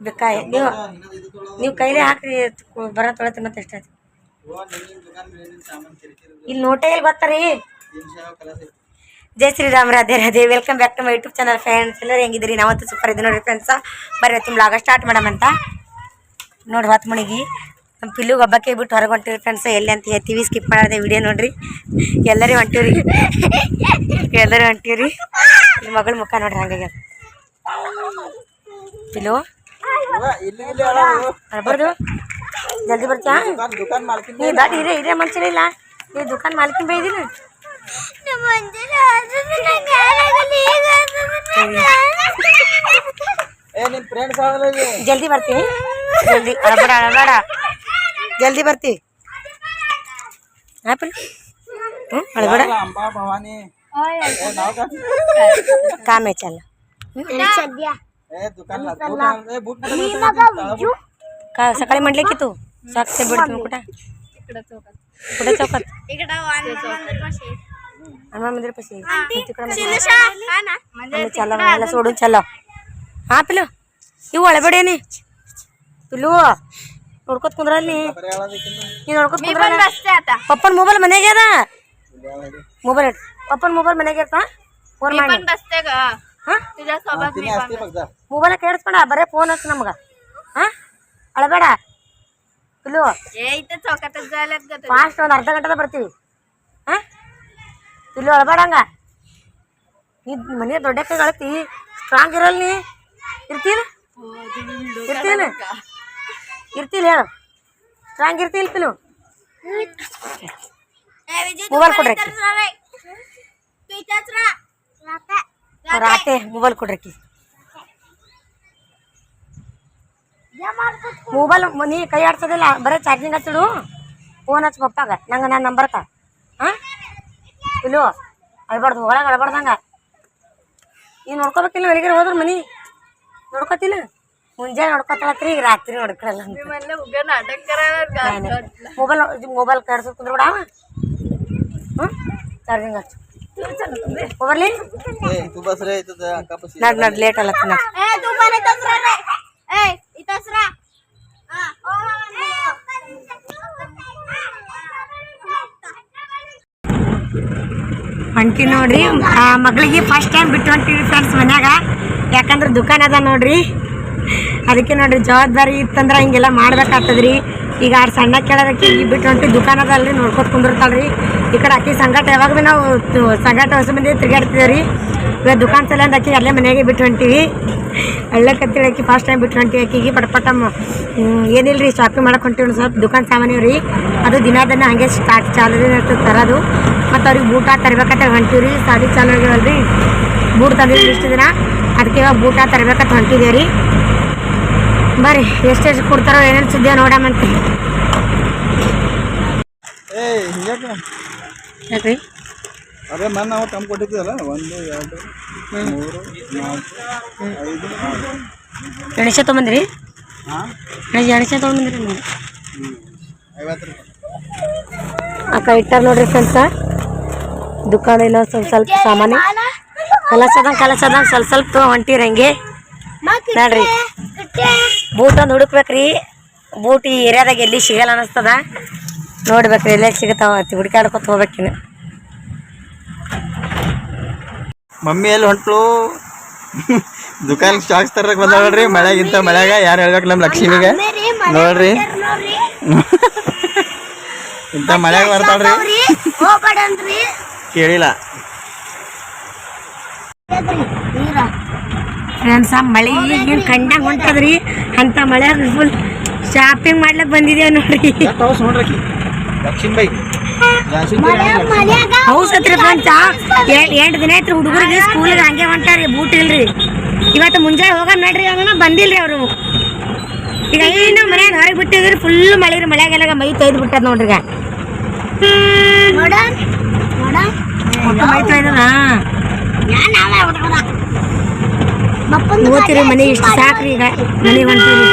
ಬೇಕಾಯ್ ನೀವು ನೀವು ಕೈಲೇ ಹಾಕ್ರಿ ಬರ ತೊಳತಿ ಮತ್ತೆ ಎಷ್ಟಾಯ್ತು ಇಲ್ಲಿ ನೋಟೇ ಇಲ್ಲಿ ಗೊತ್ತಾರಿ ಜೈ Shriram Radhe Radhe welcome back to my YouTube channel friends ಎಲ್ಲರೂ ಹೆಂಗಿದ್ರಿ ನಾವಂತೂ ಸೂಪರ್ ಇದೆ ನೋಡ್ರಿ ಫ್ರೆಂಡ್ಸ ಬರೀ ಇವತ್ತು ಬ್ಲಾಗ ಸ್ಟಾರ್ಟ್ ಮಾಡಮಂತ ನೋಡ್ರಿ ಹೊತ್ತು ಮುಣಿಗಿ ನಮ್ಮ ಪಿಲ್ಲು ಹಬ್ಬಕ್ಕೆ ಬಿಟ್ಟು ಹೊರಗೆ ಹೊಂಟಿವಿ ಫ್ರೆಂಡ್ಸ್ ಎಲ್ಲಿ ಅಂತ ಹೇಳ್ತೀವಿ ಸ್ಕಿಪ್ ಮಾಡದೆ ವಿಡಿಯೋ ನೋಡ್ರಿ. ಎಲ್ಲರೂ ಹೊಂಟಿವ್ರಿ. ಎಲ್ಲರೂ ಹೊಂಟಿವ್ರಿ. ನಿಮ್ಮ ಮಗಳ ಮುಖ ನೋಡ್ರಿ ಹಂಗಾಗಿ ಪಿಲ್ಲು ಬರ್ಬಾರ್ದು ಜಲ್ದಿ ಬರ್ತೀಯಾ ನೀ ದೊಡ್ಡ ಹಿರೇ ಹಿರೇ ಮನುಷ್ಯನೇ ಇಲ್ಲ ನೀ ದುಕಾನ್ ಮಾಲಕಿನ ಬೈದಿಲ್ಲ ಜಲ್ದಿ ಬರ್ತೀನಿ ಜಲ್ದಿ ಅಳಬೇಡ ಅಳಬೇಡ ಜಲ್ದಿ ಬರ್ತಿ ಆಪಲ್ ಹ್ಞೂ ಅಳಬೇಡ ಕಾಮೆ ಚಲ್ಲ ಏ ದುಕಾನ್ ला- ದುಕಾನ್ ಏ ಬೂಟ್ ಬಿಡು. का सकाळी म्हटले की तू साक्षी बिडतो कुठं कुठे चौकात हनुमान मंदिर पशी तिकडे आम्ही चाललो मला सोडून चाललो हा पिलो ಇವು ಒಳಬೇಡೇನಿ ಪಿಲ್ಲು ನೋಡ್ಕೊತ ಕುಂದ್ರಲ್ಲಿ ಬರೀ ಹೇಳೋದಕ್ಕಿಂತ ನೀ ನೋಡ್ಕೊತ ಕುಂದ್ರ ಪಪ್ಪನ ಮೊಬೈಲ್ ಮನೆಗೆ ಅದ ಮೊಬೈಲ್ ಇಟ್ ಪಪ್ಪನ ಮೊಬೈಲ್ ಮನೆಗೆ ಇರ್ತಾ ಫೋನ್ ಮಾಡಿ ಹಾ ತಿನ್ನಿ ಅಸ್ತಿ ಬಗ್ದ ಮೊಬೈಲ್ ಕೇಳಿಸ್ಬೇಡ ಬರೇ ಫೋನ್ ಹಚ್ಚ ನಮ್ಗೆ ಹಾ ಅಳಬೇಡ ಪಿಲ್ಲು ಫಾಸ್ಟ್ ಒಂದು ಅರ್ಧ ಗಂಟೆದ ಬರ್ತೀವಿ ಹಾ ಪಿಲ್ಲು ಅಳಬೇಡಂಗ ನೀ ಮನೆ ದೊಡ್ಡ ಕೈಗಳತಿ ಸ್ಟ್ರಾಂಗ್ ಇರಲ್ಲ ನೀ ಇರ್ತೀನ ಇರ್ತೀನ ಇರ್ತಿಲ್ಲ ಹೇಳು ಸ್ಟ್ರಾಂಗ್ ಇರ್ತಿಲ್ಲ ಪಿಲ್ಲು ಮೊಬೈಲ್ ಕೊಡ್ರಿ ಆಕಿ. ಆಟೆ ಮೊಬೈಲ್ ಕೊಡ್ರಕ್ಕಿ ಮೊಬೈಲ್ ನೀ ಕೈ ಆಡ್ಸೋದಿಲ್ಲ ಬರೀ ಚಾರ್ಜಿಂಗ್ ಹಚ್ಚಿಡು ಫೋನ್ ಹಚ್ಚು ಪಪ್ಪಾಗ ನಂಗೆ ನನ್ನ ನಂಬರ್ಕ ಹಾಂ? ಇಲ್ಲೋ ಅಳ್ಬಾರ್ದು ಒಳಗೆ ಅಳ್ಬಾರ್ದಂಗ ನೀನು ನೋಡ್ಕೋಬೇಕಿಲ್ಲ ಹೊರಗಡೆ ಹೋದ್ರೆ ಮನಿ. ನೋಡ್ಕೋತಿಲ್ಲ? ಮುಂಜಾನೆ ನೋಡ್ಕೊತಾಳತ್ರಿ ಈಗ ರಾತ್ರಿ ನೋಡ್ಕೊಳಲ್ಲ ಮೊಬೈಲ್ ಮೊಬೈಲ್ ಕಡ್ಸೋದು ಕುಂದ್ರ ಬಿಡ ಹ್ಞೂ ಚಾರ್ಜಿಂಗ್ ಹಚ್ಚು. ಹೋಗರ್ಲಿ ಏ तू बस रे इथं अक्का पशी ನಡ್ ನಡ್ ಲೇಟ್ ಅಲ್ಲತ್ತ ನಡ್ ಹೊಂಟಿ ನೋಡ್ರಿ ಆ ಮಗಳಿಗೆ ಫಸ್ಟ್ ಟೈಮ್ ಬಿಟ್ಟು ಹೊಂಟಿವಿ ಫ್ರೆಂಡ್ಸ್ ಮನ್ಯಾಗ ಯಾಕಂದ್ರೆ ದುಕಾನ್ ಅದ ನೋಡ್ರಿ ಅದಕ್ಕೆ ನೋಡ್ರಿ ಜವಾಬ್ದಾರಿ ಇತ್ತಂದ್ರೆ ಹಿಂಗೆಲ್ಲ ಮಾಡ್ಬೇಕಾಗ್ತದ್ರಿ ಈಗ ಆರು ಸಣ್ಣ ಕೇಳೋದಕ್ಕೆ ಈ ಬಿಟ್ಟು ಹೊಂಟಿ ದುಕಾನ್ ಅದಲ್ರಿ ನೋಡ್ಕೊತ ಕುಂದಿರ್ತಾಳ್ರಿ. ಈ ಕಡೆ ಅಕ್ಕಿ ಸಂಗಾಟ ಯಾವಾಗ ಭೀ ನಾವು ಸಂಗಾಟ ಹೊಸ ಮಂದಿ ತಿರುಗಾಡ್ತಿದ್ದೇವ್ರಿ ಇವಾಗ ದುಕಾನ್ ಸಲ ಅಂದ್ ಅಕ್ಕಿ ಅಲ್ಲೇ ಮನೆಗೆ ಬಿಟ್ಟು ಹೊಂಟೀವಿ. ಅಳ್ಳೆ ಅಳ್ಳಕತ್ತಿಳಿ ಅಕ್ಕಿ ಫಸ್ಟ್ ಟೈಮ್ ಬಿಟ್ಟು ಹೊಂಟಿವಿ ಅಕ್ಕಿಗೆ. ಪಟ ಪಟ ಮ- ಹ್ಮ್, ಏನಿಲ್ರಿ ಶಾಪಿಂಗ್ ಮಾಡಕ್ಕೆ ಹೊಂಟಿವಿ ಸ್ವಲ್ಪ ದುಕಾನ್ ಸಾಮಾನು ರೀ. ಅದು ದಿನ ಹಂಗೆ ಸ್ಟಾರ್ಟ್ ಚಾಲು ಇರ್ತದೆ ತರೋದು. ಮತ್ತು ಅವ್ರಿಗೆ ಬೂಟ ತರಬೇಕಂತ ಹೊಂಟೀವಿ ರೀ ಸಾಲಿ ಚಾಲು ಆಗಿವಲ್ರಿ ಬೂಟ್ ತಂದಿರಿ ಇಷ್ಟು ದಿನ. ಅದಕ್ಕೆ ಇವಾಗ ಬೂಟ ತರಬೇಕಂತ ಹೊಂಟಿದ್ದೇವೆ ರೀ ಬರ್ರಿ ಎಷ್ಟೆಷ್ಟು ಕೊಡ್ತಾರೋ ಏನೇನು ಸುದ್ದಿ ನೋಡಮಂತೆ ಯಾಕ್ರಿ? ಅದೇ ಮೊನ್ನೆ ನಾವು ತಂದು ಕೊಟ್ಟಿದ್ದೀವಲ್ಲ ಒಂದು ಎರಡು ಮೂರು ನಾಲ್ಕು ಐದು ಗಣೇಶ ತೊಗೊಂಬಂದ್ರಿ? ಹಾಂ? ಗಣೇಶ ತೊಗೊಂಬಂದ್ರಿ ನೀವು ಐವತ್ತು ರೂಪಾಯಿ. ಅಕ್ಕ ಇಟ್ಟಾರ ನೋಡ್ರಿ ಫ್ರೆಂಡ್ಸ ದುಕಾನ್ ಇಲ್ಲ ಸ್ವಲ್ಪ ಸ್ವಲ್ಪ ಸಾಮಾನು. ಕಲಸದಂಗ ಕಲಸದಂಗ ಸ್ವಲ್ಪ ಸ್ವಲ್ಪ ಹೊಂಟಿರಂಗೆ ಹೊಂಟಿರಿ ಹಂಗೆ. ನೋಡ್ರಿ. ಬೂಟ್ ಒಂದು ಹುಡುಕ್ಬೇಕ್ರಿ ಬೂಟ್ ಈ ಏರಿಯಾದಾಗ ಎಲ್ಲಿ ಸಿಗಲ್ಲ ಅನಿಸ್ತದ ನೋಡ್ಬೇಕ್ರಿ ಎಲ್ಲೇ ಸಿಗತಾವ ಹುಡುಕಾಡ್ಕೊತ ಹೋಗ್ಬೇಕಿನ್ನು ಮಮ್ಮಿ ಎಲ್ಲಿ ಹೊಂಟ್ಲು? ದುಕಾನ್ ಸ್ಟಾಕ್ಸ್ ತರಕ್ ಬಂದ ನೋಡ್ರಿ ಮಳೆಗಿಂತ ಮಳೆಗ ಯಾರು ಹೇಳ್ಬೇಕು ನಮ್ಮ ಲಕ್ಷ್ಮಿಗೆ? ನೋಡ್ರಿ. ಇಂಥ ಮಳೆಗೆ ಬರ್ತಾಳ್ರಿ ಕೇಳಿಲ್ಲ. ಫ್ರೆಂಡ್ಸ ಮಳೆ ಏನು ಕಂಡಂಗ ಹೊಂಟದ್ರಿ? ಅಂತ ಮಳೆ ಫುಲ್ ಶಾಪಿಂಗ್ ಮಾಡ್ಲಕ್ ಬಂದಿದ್ದೇವೆ ನೋಡ್ರಿ. ನೋಡ್ರಿ ಲಕ್ಷ್ಮೀಬಾಯಿ ಹೌಸತ್ರಿ ಫ್ರೆಂಡ್ಸ ಎಂಟು ದಿನ ಐತ್ರಿ ಹುಡುಗರಿಗೆ ಸ್ಕೂಲಿಗೆ ಹಂಗೆ ಹೊಂಟಾರಿ ಬೂಟ್ ಇಲ್ರಿ. ಇವತ್ತು ಮುಂಜಾನೆ ಹೋಗ ನಡ್ರಿ ಅವನ ಬಂದಿಲ್ರಿ ಅವರು. ಈಗ ಏನು ಮನ್ಯಾಗ ಹೊರಗೆ ಬಿಟ್ಟಿದ್ರಿ ಫುಲ್ ಮಳೆ ರೀ ಮಳೆಗೆಲ್ಲ ಮೈ ತೊಯ್ದು ಬಿಟ್ಟದ ನೋಡ್ರಿ ಈಗ. ಒಟ್ಟು ಮೈ ತೊಯ್ದದ? ಓದ್ತಿರಿ ಮನೆ ಇಷ್ಟು ಸಾಕ್ರಿ ಈಗ ಮನೆಗೆ ಹೊಂಟೀರಿ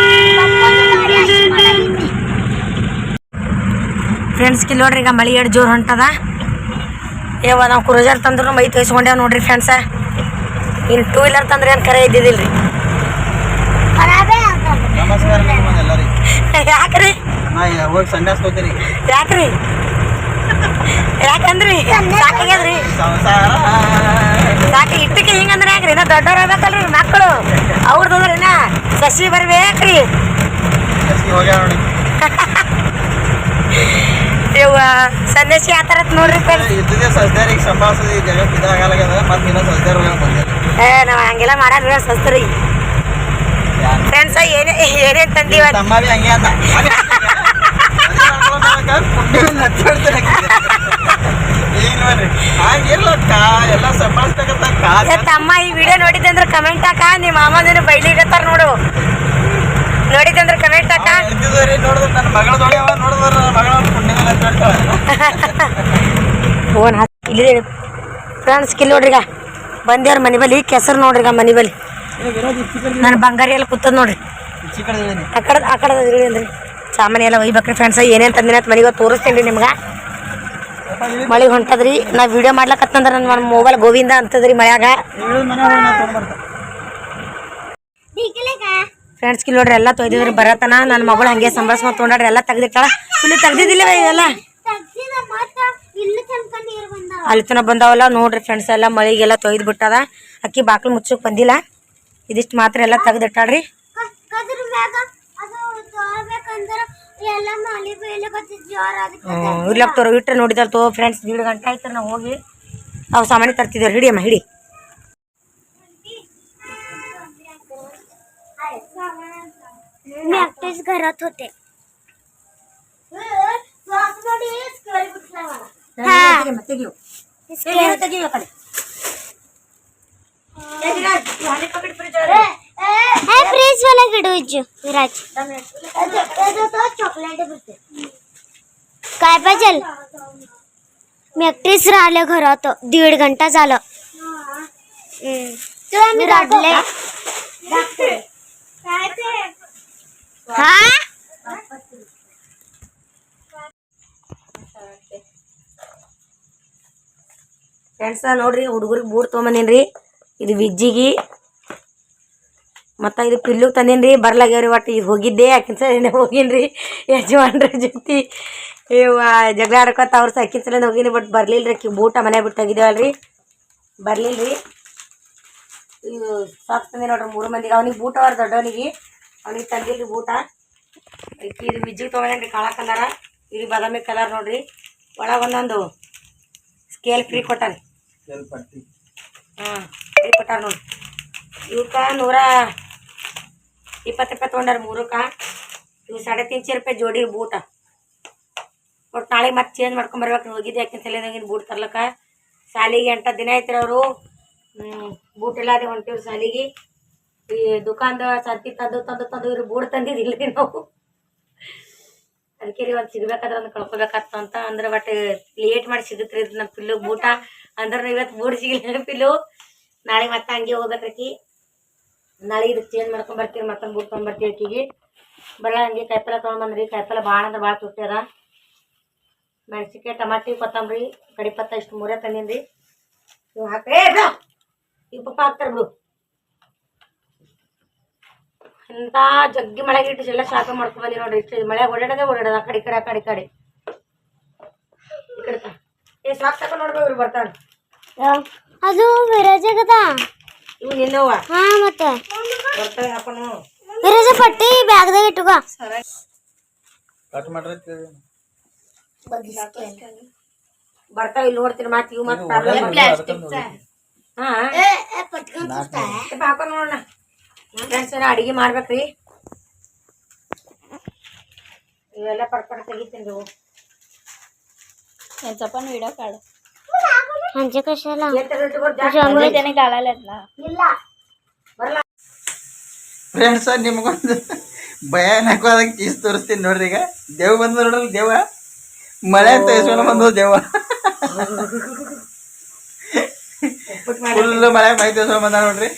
ಫ್ರೆಂಡ್ಸ್ ಕಿಲ್ ನೋಡ್ರಿ ಈಗ ಮಳೆ ಎರಡು ಜೋರು ಹೊಂಟದ. ಏವ ನಾವು ಕ್ರೂಸರ್ ತಂದ್ರು ಮೈ ತೋರಿಸ್ಕೊಂಡೇವ್ ನೋಡ್ರಿ ಫ್ರೆಂಡ್ಸ ಇನ್ನು ಟೂ ವೀಲರ್ ತಂದ್ರೆ ಏನು ಕರೆ ಇದ್ದಿದ್ದಿಲ್ರಿ? ಯಾಕ್ರಿ? ಯಾಕ್ರಿ? ಯಾಕಂದ್ರಿ ಸಾಕಾಗ್ಯದ್ರಿ ಸಾಕಿ ಇಟ್ಟಕ್ಕೆ ಹಿಂಗಂದ್ರೆ ಯಾಕ್ರಿ? ಇನ್ನ ದೊಡ್ಡವ್ರು ಆಗ್ಬೇಕಲ್ರಿ ಮಕ್ಕಳು ಅವ್ರದ್ದು ಇನ್ನ ಸಸಿ ಬರ್ಬೇಕ್ರಿ. ಇವ ಆ ಥರ ನೋಡ್ರಿ ಏ ನಾವು ಹಂಗೆಲ್ಲ ಮಾಡಲ್ರಿ ಸಸ್ತ್ರಿ ಫ್ರೆಂಡ್ಸ್ ಏನೇ ಏನೇನ್ ತಂದಿವ ತಮ್ಮ ಬಿ ಹಂಗೆ ಅಂತ ಈಗ ನೋಡ್ರಿ ಹಂಗಿಲ್ಲ ಕಾ ಎಲ್ಲ ಸಂಭಾಳಿಸ್ಬೇಕಂತ ಕಾ ಏ ತಮ್ಮ ಈ ವಿಡಿಯೋ ನೋಡಿದ್ದೆ ಅಂದ್ರೆ ಕಮೆಂಟ್ ಹಾಕ. ನಿಮ್ಮ ಮಾಮ ನಿನ್ನ ಬೈಲಿಗತ್ತಾರ ನೋಡು. ನೋಡಿದ್ದೆ ಅಂದ್ರೆ ಕಮೆಂಟ್ ಹಾಕ. ಫೋನ್ ಇಲ್ಲಿ ಫ್ರೆಂಡ್ಸ್ ಕಿಲ್ ನೋಡ್ರಿ ಈಗ ಬಂದೇವ್ರ ಮನೆ ಬಲಿ ಕೆಸರು ನೋಡ್ರಿ ಈಗ ಮನೆ ಬಲಿ ನನ್ನ ಬಂಗಾರಿ ಎಲ್ಲ ಕೂತದ್ ನೋಡ್ರಿ. ಆ ಕಡೆ ಆ ಕಡೆ ಅಂದ್ರೆ. ಸಾಮಾನ್ಯ ಎಲ್ಲ ಒಯ್ಬೇಕ್ರಿ ಫ್ರೆಂಡ್ಸ್ ಏನೇನು ತಂದಿನ ಮನೆಗೆ ತೋರಿಸ್ತೀನಿ ನಿಮ್ಗೆ. ಮಳೆ ಹೊಂಟದ್ರಿ ನಾ ವಿಡಿಯೋ ಮಾಡ್ಲಕತ್ತಂದ್ರೆ ನನ್ನ ಮೊಬೈಲ್ ಗೋವಿಂದ ಅಂತದ್ರಿ ಮಳೆಯಾಗ ಫ್ರೆಂಡ್ಸ್ ಕಿಲ್ ನೋಡ್ರಿ ಎಲ್ಲ ತೊಯ್ದಿದ್ರಿ, ಬರತನ ನನ್ನ ಮಗಳು ಹಂಗೆ ಸಂಭಾಳಿಸ್ಕೊಂಡು ತೊಗೊಂಡ್ರಿ ಎಲ್ಲ ತೆಗ್ದಿಟ್ಟಾಳ. ಇಲ್ಲಿ ತೆಗ್ದಿದ್ದಿಲ್ಲ ಇವೆಲ್ಲ. ಅಲ್ಲಿ ತನಕ ಬಂದಾವಲ್ಲ, ನೋಡ್ರಿ ಫ್ರೆಂಡ್ಸ್ ಎಲ್ಲ ಮಳಿಗೆಲ್ಲ ತೊಯ್ದು ಬಿಟ್ಟದ. ಅಕ್ಕಿ ಬಾಕ್ಲು ಮುಚ್ಚಕ್ ಬಂದಿಲ್ಲ. ಇದಿಷ್ಟು ಮಾತ್ರ ಎಲ್ಲ ತೆಗ್ದಿಟ್ಟಾಳ್ರಿ. ಇರ್ಲಕ್ ತೋರು ಇಟ್ರೆ ನೋಡಿದಲ್ ತೋ ಫ್ರೆಂಡ್ಸ್ ದೀಡ್ ಗಂಟೆ ಆಯ್ತು ನಾವು ಹೋಗಿ ಅವು ಸಾಮಾನ್ಯ ತರ್ತಿದ್ದೇವೆ ಹಿಡಿ ಅಮ್ಮ ಹಿಡಿ मी एकटेच घरात होते फ्रीज वाला गिडूज विराज काय पाहिजे मी एकटीच राहिले घरात दीड घंटा झालं हम्म. मी रडले हा ಫ್ರೆಂಡ್ಸ ನೋಡ್ರಿ ಹುಡುಗರಿಗೆ ಬೂಟ್ ತೊಗೊಂಬಂದಿನ್ರಿ ಇದು ವಿಜ್ಜಿಗಿ ಮತ್ತು ಇದು ಪಿಲ್ಲುಗೆ ತಂದೀನಿ ಬರ್ಲಾಗ್ಯಾವ್ರಿ ಒಟ್ಟು ಇದು ಹೋಗಿದ್ದೆ ಆಕಿನ ಸಲಿಂದ ಹೋಗಿನ್ರಿ. ಯಜಮಾನ್ರ ಜೊತೆ ಇವ ಜಗಳ ಆಡ್ಕೊತ ಅವ್ರ ಸಾಕಿನ ಸಲಿಂದ ಹೋಗೀನಿ ಬಟ್ ಬರಲಿಲ್ಲ ರೀ ಬೂಟ ಮನೆ ಬಿಟ್ಟು ತೆಗಿದೇವಲ್ಲ ರೀ ಬರಲಿಲ್ಲ ರೀ ಇದು ಸಾಕ್ಸ್ ತಂದೆ ನೋಡ್ರಿ ಮೂರು ಮಂದಿಗೆ ಅವ್ನಿಗೆ ಬೂಟ ಅವ್ರ ದೊಡ್ಡವನಿಗೆ ಅವ್ನಿಗೆ ರೀ ಬೂಟ. ಇದು ವಿಜ್ಜಿಗೆ ತೊಗೊಂಡ್ರಿ ಕಾಳ ಕಲರ. ಇದು ಬಾದಾಮಿ ಕಲರ್ ನೋಡ್ರಿ. ಒಳಗೆ ಒಂದೊಂದು ಸ್ಕೇಲ್ ಫ್ರೀ ಕೊಟ್ಟಾರೆ. ಹಾಂ ಫ್ರೀ ಕೊಟ್ಟಾರ ನೋಡಿ ಇವಕ್ಕೆ ನೂರ ಇಪ್ಪತ್ತು ರೂಪಾಯಿ ತೊಗೊಂಡಾರ ಮೂರಕ್ಕೆ. ಇವು ಸಾಡೆ ತಿನ್ಸಿ ರೂಪಾಯಿ ಜೋಡಿ ಬೂಟ. ಒಟ್ಟು ನಾಳೆ ಮತ್ತೆ ಚೇಂಜ್ ಮಾಡ್ಕೊಂಬರ್ಬೇಕು ಹೋಗಿದ್ದೆ ಯಾಕೆ ನಂಗಿನ ಬೂಟ್ ತರ್ಲಕ್ಕ? ಸಾಲಿಗೆ ಎಂಟ ದಿನ ಐತ್ರಿ ಅವರು. ಬೂಟ್ ಎಲ್ಲ ಅದೇ ಹೊಂಟಿವ್ರಿ ಸಾಲಿಗೆ ಈ ದುಕಾನ್ದ ಸಂತಿ ತಂದು ತಂದು ತಂದು ಇವ್ರು ಬೂಟ್ ತಂದಿದ್ದಿಲ್ಲ ಇಲ್ಲ ನಾವು. ಅದಕ್ಕೆ ರೀ ಒಂದು ಸಿಗ್ಬೇಕಾದ್ರೆ ಒಂದು ಕಳ್ಕೊಬೇಕಾಗ್ತ ಅಂತ ಅಂದ್ರೆ ಬಟ್ ಲೇಟ್ ಮಾಡಿ ಸಿಗುತ್ತೆ ಇದು ನಮ್ಮ ಪಿಲ್ಲು ಬೂಟ. ಅಂದ್ರೆ ಇವತ್ತು ಬೂಟ್ ಸಿಗಿಲ್ಲ ಪಿಲ್ಲು. ನಾಳೆ ಮತ್ತೆ ಹಂಗೆ ಹೋಗ್ಬೇಕ್ರಿ ನಾಳೆ ಇದಕ್ಕೆ ಚೇಂಜ್ ಮಾಡ್ಕೊಂಡ್ ಬರ್ತೀವಿ ಮತ್ತೊಂದು ಬುಕ್ ತೊಗೊಂಬರ್ತೀವಿ ಆಕಿಗೆ ಬಲ್ಲ ಹಂಗೆ ಕಾಯಿಪಲ್ಲೆ ತೊಗೊಂಬಂದ್ರಿ, ಕಾಯಿಪಲ್ಲೆ ಭಾಳ ಅಂದ್ರೆ ಭಾಳ ತುಟ್ಟಿ ಅದ ಮೆಣಸಿನ್ಕಾಯಿ, ಟಮಾಟಿ, ಕೊತ್ತಂಬರಿ ಕಡಿಪತ್ತ ಇಷ್ಟು ಮೂರೇ ತಂದೀನಿ ಇವು ಹಾಕಿ ಇವು ಪಪ್ಪ ಹಾಕ್ತಾರೆ ಬಿಡು. ಇಂಥ ಜಗ್ಗಿ ಮಳೆಗೆ ಇಟ್ಟು ಎಲ್ಲ ಶಾಪ ಮಾಡ್ಕೊಂಡ್ಬಂದಿ ನೋಡ್ರಿ. ಇಷ್ಟು ಮಳೆ ಓಡಾಡದೆ ಓಡಾಡದ, ಆ ಕಡೆ ಕಡೆ, ಆ ಕಡೆ ಕಡೆ. ಈ ಕಡೆ. ಏ, ಸಾಕು ತಗೊಂಡ್ ನೋಡ್ಬೇಕು ಬರ್ತಾರೆ. ಅದು ವಿರಾಜ ಕದಾ ಇವು ನಿನ್ನವ ಹಾ ಮತ್ತೆ. ಬರ್ತಾವೆ ಹಾಕೋಣ. ಇರೋದು ಪಟ್ಟಿ ಬ್ಯಾಗ್ದಾಗ ಇಟ್ಟುಕೋ. ಕಟ್ ಬರ್ತಾವ ಇಲ್ಲಿ ನೋಡ್ತೀನಿ ಮತ್ತೆ ಇವು ಮತ್ತೆ ಪ್ರಾಬ್ಲಮ್ ಹಾ. ಹಾಕೋಣ ನೋಡೋಣ. ಫ್ರೆಂಡ್ಸ್ ಅಡಿಗೆ ಮಾಡ್ಬೇಕ್ರಿ. ಇವೆಲ್ಲ ಪಡ್ಪಡ್ ತೆಗಿತೀನಿ ನೀವು ಚಪ್ಪನ ಇಡೋ ಕಾಡು म्हणजे कशाला त्याने घालायला ना ಫ್ರೆಂಡ್ಸ್ ನಿಮ್ಗೊಂದು ಭಯಾನಕವಾದಾಗ ಚೀಸ್ ತೋರಿಸ್ತೀನಿ ನೋಡ್ರಿ ಈಗ ದೇವ್ ಬಂದ ನೋಡ್ರಿ ದೇವ ಮಳೆ ತೆಗೆಸ್ಕೊಂಡು ಬಂದು ದೇವ ಫುಲ್ ಮಳೆ ಮೈ ತೆಗೆಸ್ಕೊಂಡು ಬಂದ ನೋಡ್ರಿ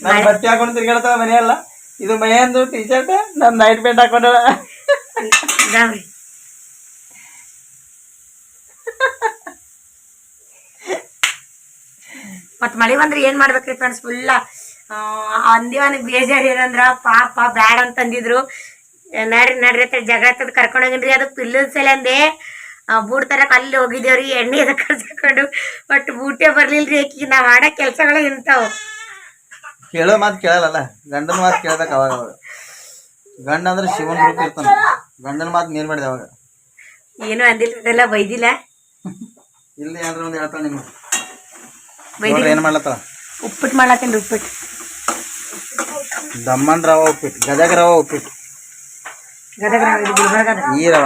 ನಾನು ಬಟ್ಟೆ ಹಾಕೊಂಡು ತಿರ್ಗಾಡ್ತಾವ ಮನೆಯಲ್ಲ ಇದು ಮೈಯಂದು ಟೀ ಶರ್ಟ್ ನಾನು ನೈಟ್ ಪ್ಯಾಂಟ್ ಹಾಕೊಂಡಳ ಮತ್ತು ಮಳೆ ಬಂದ್ರೆ ಏನು ಮಾಡ್ಬೇಕ್ರಿ ಫ್ರೆಂಡ್ಸ್ ಫುಲ್ಲ ಅಂದಿವನಿಗೆ ಬೇಜಾರು ಏನಂದ್ರ ಪಾಪ ಬ್ಯಾಡ ಅಂತಂದಿದ್ರು ಅಂದಿದ್ರು. ನಡ್ರಿ ನಡ್ರಿ ಅಂತ ಜಗತ್ತದ ತದ್ ಕರ್ಕೊಂಡೋಗಿನ್ರಿ. ಅದು ಪಿಲ್ಲದ ಸಲಂದೆ ಬೂಟ್ ತರಕ್ ಅಲ್ಲಿ ಹೋಗಿದ್ದೇವ್ರಿ ಎಣ್ಣೆ ಅದ ಕರ್ಸ್ಕೊಂಡು. ಬಟ್ ಬೂಟೇ ಬರ್ಲಿಲ್ರಿ ಆಕಿ. ನಾವ್ ಮಾಡೋ ಕೆಲ್ಸಗಳು ಇಂಥವು. ಕೇಳೋ ಮಾತು ಕೇಳಲ್ಲ ಗಂಡನ ಮಾತು ಕೇಳ್ಬೇಕು ಅವಾಗ ಅವಾಗ. ಗಂಡ ಅಂದ್ರೆ ಶಿವನ್ ರೂಪ ಇರ್ತಾನ. ಗಂಡನ ಮಾತು ನೀರ್ ಮಾಡಿದೆ ಅವಾಗ. ಏನು ಅಂದಿಲ್ಲ ಬೈದಿಲ್ಲ. ಇಲ್ಲಿ ಏನ್ರ ಒಂದ್ ಹೇಳ್ತಾನೆ ನಿಮ್ಗೆ. ನೋಡ್ರಿ ಏನ್ ಮಾಡ್ಲತ್ತಾಳ ಉಪ್ಪಿಟ್ಟು ಮಾಡ್ಲತ್ತೀನಿ ಉಪ್ಪಿಟ್ಟು. ದಮ್ಮನ್ ರವ ಉಪ್ಪಿಟ್ಟು ಗದಗ ರವ ಉಪ್ಪಿಟ್ಟು. ಗದಗ ರವ ಇದು ಗುಲ್ಬರ್ಗದ ಈ ರವ.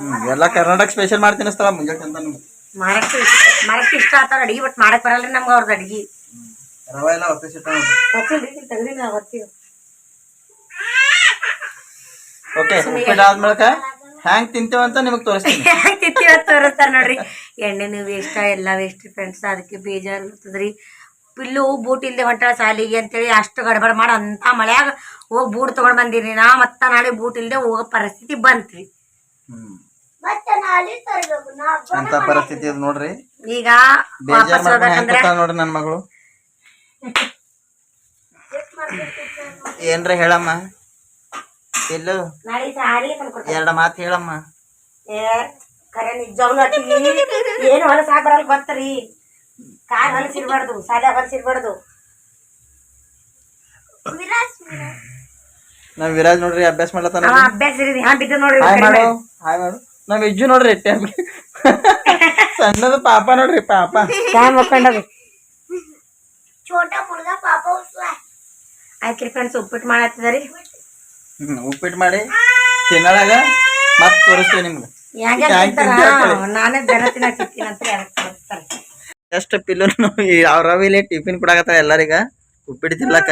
ಹ್ಞೂ ಎಲ್ಲ ಕರ್ನಾಟಕ ಸ್ಪೆಷಲ್ ಮಾಡ್ತೀನಿ ಸ್ಥಳ ಮುಂಜಾನೆ ಅಂತ ನಿಮ್ಗೆ. ಮಾಡಕ್ಕೆ ಮಾಡಕ್ಕೆ ಇಷ್ಟ ಆತಾರ ಅಡಿಗೆ ಬಟ್ ಮಾಡಕ್ ರೀ ನಮ್ಗೆ ಅವ್ರದ್ದು ಅಡಿಗೆ. ರವ ಎಲ್ಲ ಒಪ್ಪಿಸಿಟ್ಟ ನೋಡ್ರಿ. ಗೊತ್ತಿಲ್ರಿ ತೆಗ್ದಿ ನಾವು ಗೊತ್ತೀವಿ ಓಕೆ ಉಪ್ಪಿಟ್ಟು ಆದ್ಮೇಲೆ ಹ್ಯಾಂಗ್ ತಿಂತೇವಂತ ನಿಮಗೆ ತೋರಿಸ್ತೀನಿ. ತಿತ್ತಿ ತೋರಿಸ್ತಾರ ನೋಡ್ರಿ. ಎಣ್ಣೆನು ವೇಸ್ಟ ಎಲ್ಲ ವೇಸ್ಟ್ ಫ್ರೆಂಡ್ಸ್ ಅದಕ್ಕೆ ಬೇಜಾರು ಇರ್ತದ್ರಿ. ಪಿಲ್ಲು ಬೂಟ್ ಇಲ್ಲದೆ ಹೊಂಟಾಳ ಸಾಲಿಗೆ ಅಂತೇಳಿ ಅಷ್ಟು ಗಡ್ಬಡ್ ಮಾಡಿ ಅಂಥ ಮಳೆಯಾಗ ಹೋಗಿ ಬೂಟ್ ತೊಗೊಂಡು ಬಂದಿರಿ ನಾ ಮತ್ತೆ ನಾಳೆ ಬೂಟ್ ಇಲ್ಲದೆ ಹೋಗೋ ಪರಿಸ್ಥಿತಿ ಬಂತ್ರಿ. ಅಂತ ಪರಿಸ್ಥಿತಿ ಅದು ನೋಡ್ರಿ. ಈಗ ವಾಪಸ್ ನೋಡ್ರಿ ನನ್ನ ಮಗಳು. ಏನ್ರ ಹೇಳಮ್ಮ? ಎಲ್ಲು? ಎರಡ ಮಾತು ಹೇಳಮ್ಮ. ಏ ಕರೆ ನಿಜವಾಗ್ಲೂ ಅಕ್ಕಿಗೆ ಏನು ಹೊಲಸ ಬರಲ್ಲ ಗೊತ್ತರಿ ಕಾಲ್ ಹೊಲಸಿರ್ಬಾರ್ದು ಸಾಲ ಹೊಲಸಿರ್ಬಾರ್ದು ನಾವ್ ವಿರಾಜ್ ನೋಡ್ರಿ ಅಭ್ಯಾಸ ಮಾಡ್ಲತ್ತಾನ ಅವ ಅಭ್ಯಾಸ ಇರಿ ಹಾ ಬಿದ್ದು ನೋಡ್ರಿ ಹಾಯ್ ಮಾಡು ಹಾಯ್ ಮಾಡು ನಾವ್ ಇಜ್ಜು ನೋಡ್ರಿ ಟೈಮ್ ಸಣ್ಣದು ಪಾಪ ನೋಡ್ರಿ ಪಾಪ ಟೈಮ್ ಹೋಗ್ಕೊಂಡದು छोटा मुलगा पापा उचला ಆಯ್ತು ಫ್ರೆಂಡ್ಸ್ ಉಪ್ಪಿಟ್ಟು ಮಾಡತ್ತಿದಾರಿ ಹ್ಮ್ ಉಪ್ಪಿಟ್ಟು ಮಾಡಿ ತಿನ್ನಲಾಗ ಮತ್ ತೋರಿಸ್ತೀವಿ ನಿಮ್ಗೆ ನಾನೇ ದನ ತಿನ್ನಕಿತ್ತೀನಿ ಅಂತ ಇಲ್ಲಿ ಜಸ್ಟ್ ಟಿಫಿನ್ ಕೊಡಾಕತ್ತಾರ ಎಲ್ಲರಿಗ. ಉಪ್ಪಿಟ್ಟು ತಿನ್ಲಕ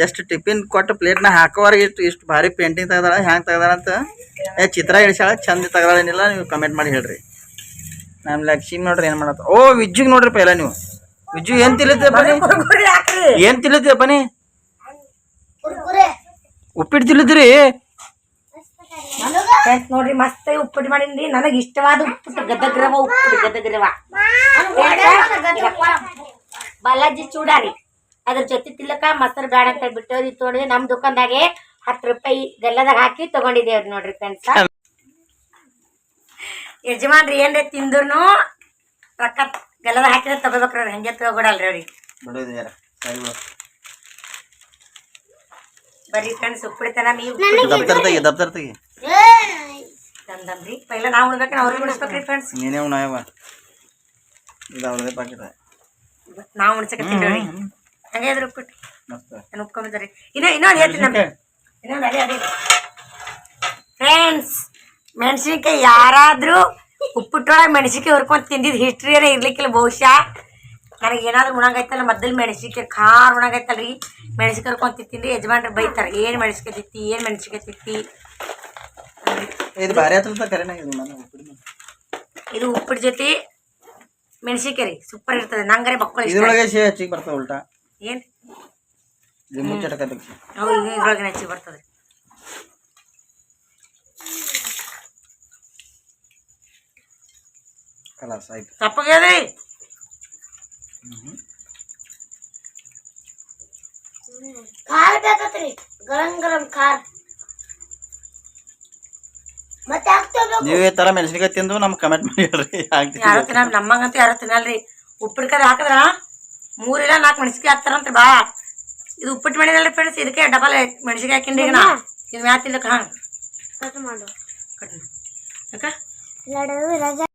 ಜಸ್ಟ್ ಟಿಫಿನ್ ಕೊಟ್ಟು ಪ್ಲೇಟ್ನ ಹಾಕೋವರೆಗೆ ಇಷ್ಟು ಇಷ್ಟು ಭಾರಿ ಪೇಂಟಿಂಗ್ ತೆಗ್ದಾರ ಹ್ಯಾಂಗೆ ತೆಗ್ದಾರ ಅಂತ. ಏ ಚಿತ್ರ ಇಳಿಸ್ಯಾಳ ಚಂದ ತೆಗ್ದಾಳೇನಿಲ್ಲ ನೀವು ಕಮೆಂಟ್ ಮಾಡಿ ಹೇಳ್ರಿ. ನಮ್ಮ ಲಕ್ಷ್ಮಿ ನೋಡ್ರಿ ಏನು ಮಾಡತ್ತ. ಓ ವಿಜ್ಜುಗೆ ನೋಡ್ರಿ ಪೈಲ ನೀವು. ವಿಜ್ಜು ಏನು ತಿಲಿದ್ದೀಯಪ್ಪ ಬನ್ನಿ ಏನು ತಿಲಿದ್ದೀಯಪ್ಪ ಉಪ್ಪಿಟ್ಟು ತಿಳಿದ್ರಿ ಫ್ರೆಂಡ್ಸ್ ನೋಡ್ರಿ ಮಸ್ತ್ ಉಪ್ಪಿಟ್ಟು ಮಾಡೀನಿ ನನಗೆ ಇಷ್ಟವಾದ ಉಪ್ಪಿಟ್ಟು ಗದಗ ರವ ಉಪ್ಪಿಟ್ಟು ಗದಗ ರವ ಬಾಲಾಜಿ ಚೂಡಾರಿ. ಅದ್ರ ಜೊತೆ ತಿಲ್ಲಕ ಮೊಸರು ಬ್ಯಾಡ ಅಂತ ಬಿಟ್ಟೋದಿ ಇದು ತೊಗೊಂಡಿದ್ವಿ ನಮ್ಮ ದುಕಾನ್ದಾಗೆ ಹತ್ತು ರೂಪಾಯಿ ಗಲ್ಲದಾಗ ಹಾಕಿ ತಗೊಂಡಿದ್ದೇವ್ರಿ ನೋಡ್ರಿ ಫ್ರೆಂಡ್ಸ್ ಯಜಮಾನ್ರಿ ಏನ್ರಿ ತಿಂದ್ರು ರೊಕ್ಕ ಗಲ್ಲದ ಹಾಕಿದ್ರೆ ತಗೋಬೇಕ್ರಿ ಹಂಗೆ ತಗೋಬಿಡಲ್ರಿ ಅವ್ರಿಗೆ. ಬಿಡು. ಬರೀ ಫ್ರೆಂಡ್ಸ್ ಉಪ್ಪಿಡ್ತಾನ ನೀವು. ದಪ್ತರ ತೆಗಿ ದಪ್ತರ ತೆಗಿ. ತಂದಮ್ರಿ ಪೈಲ ನಾವು ಉಣ್ಬೇಕ್ರಿ ಅವ್ರಿಗೆ ಉಣಿಸ್ಬೇಕ್ರಿ ಫ್ರೆಂಡ್ಸ್ ನೀನೇ ಉಣಯವ ಇದು ಅವ್ರದೇ ಪಾಕೆಟ್ ನಾವು ಉಣ್ಸಕತ್ತೀವಿ ಹಂಗೆ ಉಪ್ಪಿಟ್ಟು. ನಾನು ಇನ್ನೂ ಇನ್ನೊಂದು ಹೇಳ್ತೀನಿ ನಮ್ಗೆ. ಇನ್ನೊಂದು ಅದೇ ಅದೇ. ಫ್ರೆಂಡ್ಸ್ ಮೆಣಸಿನ್ಕಾಯಿ ಯಾರಾದರೂ ಉಪ್ಪಿಟ್ಟೊಳಗೆ ಮೆಣಸಿನ್ಕಾಯಿ ಹುರ್ಕೊಂಡು ತಿಂದಿದ್ದು ಹಿಸ್ಟ್ರಿಯೇ ಇರ್ಲಿಕ್ಕಿಲ್ಲ ಬಹುಶಃ. ನನಗೆ ಏನಾದ್ರು ಉಣಂಗೈತಲ್ಲ ಮೊದಲು ಮೆಣಸಿನ್ಕಾಯಿ ಖಾರ ಉಣಂಗೈತಲ್ರಿ ಮೆಣಸಿನ್ಕಾಯಿ ಹುರ್ಕೊಂಡು ತಿಂತೀನಿ ಯಜಮಾನ್ರು ಬೈತಾರೆ ಏನು ಮೆಣಸಿನ್ಕಾಯಿ ತಿತ್ತಿ ಏನು ಮೆಣಸಿನ್ಕಾಯಿ ತಿತ್ತಿ. ಇದು ಭಾರಿ ಆತಂತ ಕರೆನ ಇದು ನಾನು ಉಪ್ಪಿಟ್ಟು ಇದು ಉಪ್ಪಿಟ್ಟು ಜೊತೆ ಮೆಣಸಿನ್ಕಾಯಿ ರೀ ಸೂಪರ್ ಇರ್ತದೆ ನಂಗರೆ ಮಕ್ಕಳು ಇಷ್ಟ ಇದ್ರೊಳಗೆ ಶೇ ಹಚ್ಚಿಗೆ ಬರ್ತಾವ ಉಲ್ಟಾ ಏನು ಇದು ಮುಚ್ಚಟಕತ್ತೆ ಅವು ಇದ್ರೊಳಗೆ ಹೆಚ್ಚಿ ಬರ್ತದೆ ಕಲಾಸ್ ಆಯ್ತು ತಪ್ಪಗ್ಯದ್ರಿ खार ಬೇಕತ್ರಿ ಗರಂ ಗರಂ ಖಾರ್ ಮತ್ತೆ ಆಗ್ತಬೇಕು ನೀವು ಈ ತರ ಮೆಣಸಿನಕಾಯಿ ತಿಂದು ನಮ್ಗೆ ಕಮೆಂಟ್ ಮಾಡಿ ಹೇಳ್ರಿ ಯಾರು ತಿನ್ನಲ್ಲ ನಮ್ಮಂಗಂತೂ ಯಾರು ತಿನ್ನಲ್ರಿ. ಉಪ್ಪಿನಕಾಯಿ ಹಾಕಿದ್ರ ಮೂರಿಲ್ಲ ನಾಲ್ಕು ಮೆಣಸಿನ್ಕಾಯಿ ಹಾಕ್ತಾರಂತ ಬಾ. ಇದು ಉಪ್ಪಿಟ್ಟು ಮಾಡಿದಲ್ರಿ ಫ್ರೆಂಡ್ಸ್ ಇದಕ್ಕೆ ಡಬಲ್ ಮೆಣಸಿನಕಾಯಿ ಹಾಕಿಂಡಿ ಈಗ ನಾ. ಇದು ಮ್ಯಾತ್ ತಿನ್ಲಕ್ಕ ಹಾಂ ಕಟ್ ಮಾಡು. ಯಾಕ? ಲಡವು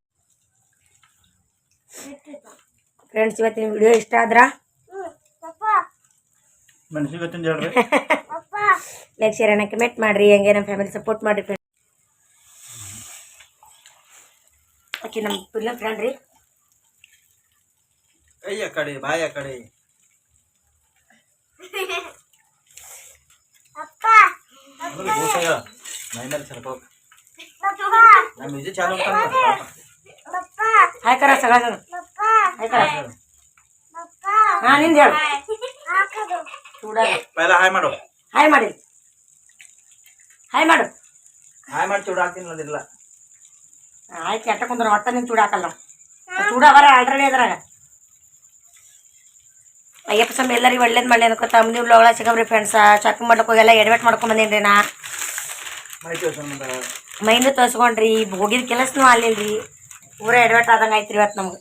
ಫ್ರೆಂಡ್ಸ್ ಇವತ್ತಿನ ವಿಡಿಯೋ ಇಷ್ಟ ಆದ್ರ? ಲೈಕ್ ಶೇರ್ ಅನ್ನ ಕಮೆಂಟ್ ಮಾಡ್ರಿ. ಹಂಗೆ ನಮ್ಮ ಫ್ಯಾಮಿಲಿ ಸಪೋರ್ಟ್ ಮಾಡ್ರಿ ಓಕೆ ನಮ್ಮ ಫಿಲಮ್ ಫ್ರೆಂಡ್ ರೀ ಅಯ್ಯ ಕಡೆ ಬಾಯ ಕಡೆ. ಹಾಯ್ ಕರ ಸಗಳ ಹಾಯ್ ಕರ. ಹಾ ನಿಂದ ಹೇಳು. ಪೈಲ ಹಾಯ್ ಮಾಡು. ಹಾಯ್ ಮಾಡಿ ಹಾಯ್ ಮಾಡು. ಹಾಯ್ ಮಾಡಿ ಚೂಡ ಹಾಕ್ತೀನಿ ನೋಡಿಲ್ಲ ಆಯ್ತು ಎಟ್ಟ ಕುಂದ್ರ ಒಟ್ಟ ನಿನ್ ಚೂಡಾಕಲ್ಲ. ಚೂಡಾವರ ಆಲ್ರೆಡಿ ಅದ್ರಾಗ. ಅಯ್ಯಪ್ಪ ಸ್ವಾಮಿ ಎಲ್ಲರಿಗೂ ಒಳ್ಳೇದು ಮಾಡಲಿ ಅನ್ಕೋತ ನೀವು ಬ್ಲಾಗ್ಲ ಸಿಗಬ್ರಿ ಫ್ರೆಂಡ್ಸ ಶಾಪಿಂಗ್ ಮಾಡ್ಲಿಕ್ಕೆ ಹೋಗೆಲ್ಲ ಎಡ್ವೇಟ್ ಮಾಡ್ಕೊಂಡ್ ಬಂದೇನ್ರಿ ನಾ? ಮೈಂದು ತೋರಿಸ್ಕೊಂಡ್ರಿ ಹೋಗಿದ ಕೆಲಸನೂ ಅಲ್ಲಿಲ್ರಿ ಊರ ಎಡ್ವೆಟ್ ಆದಂಗೆ ಐತ್ರಿ ಇವತ್ತು ನಮ್ಗೆ.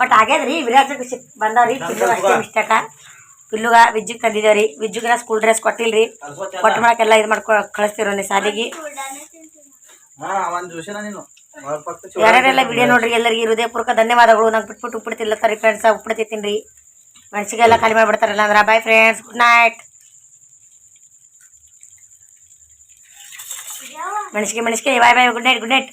ಬಟ್ ಆಗ್ಯದ್ರಿ ವಿರಾಜಕ್ಕೆ ಸಿಕ್ ಬಂದಾವ್ರಿ. ಪಿಲ್ಲು ಅಷ್ಟೇ ಮಿಸ್ಟೇಕ. ಪಿಲ್ಲುಗ ವಿಜ್ಜಿಗೆ ತಂದಿದ್ದೇವ್ರಿ ವಿಜ್ಜಿಗೆ ಸ್ಕೂಲ್ ಡ್ರೆಸ್ ಕೊಟ್ಟಿಲ್ರಿ. ಕೊಟ್ಟು ಮಾಡಕ್ಕೆಲ್ಲ ಇದು ಮಾಡ್ಕೊ ಕಳಿಸ್ತಿರೋನಿ ಸಾಲಿಗೆ. ಯಾರ್ಯಾರೆಲ್ಲ ವಿಡಿಯೋ ನೋಡ್ರಿ ಎಲ್ಲರಿಗೆ ಹೃದಯಪೂರ್ವಕ ಧನ್ಯವಾದಗಳು. ನಂಗೆ ಬಿಟ್ಬಿಟ್ಟು ಉಪ್ಪಿಡ್ತಿಲ್ಲ ಸರಿ ಫ್ರೆಂಡ್ಸ್ ಉಪ್ಪಿಡ್ತೀನಿ ತಿನ್ರಿ ಮೆಣಸಿಗೆಲ್ಲ ಖಾಲಿ ಮಾಡಿಬಿಡ್ತಾರಲ್ಲ ಅಂದ್ರೆ ಬಾಯ್ ಫ್ರೆಂಡ್ಸ್ ಗುಡ್ ನೈಟ್ ಮೆಣಸಿಗೆ ಮೆಣಸಿಗೆ bye bye good night good night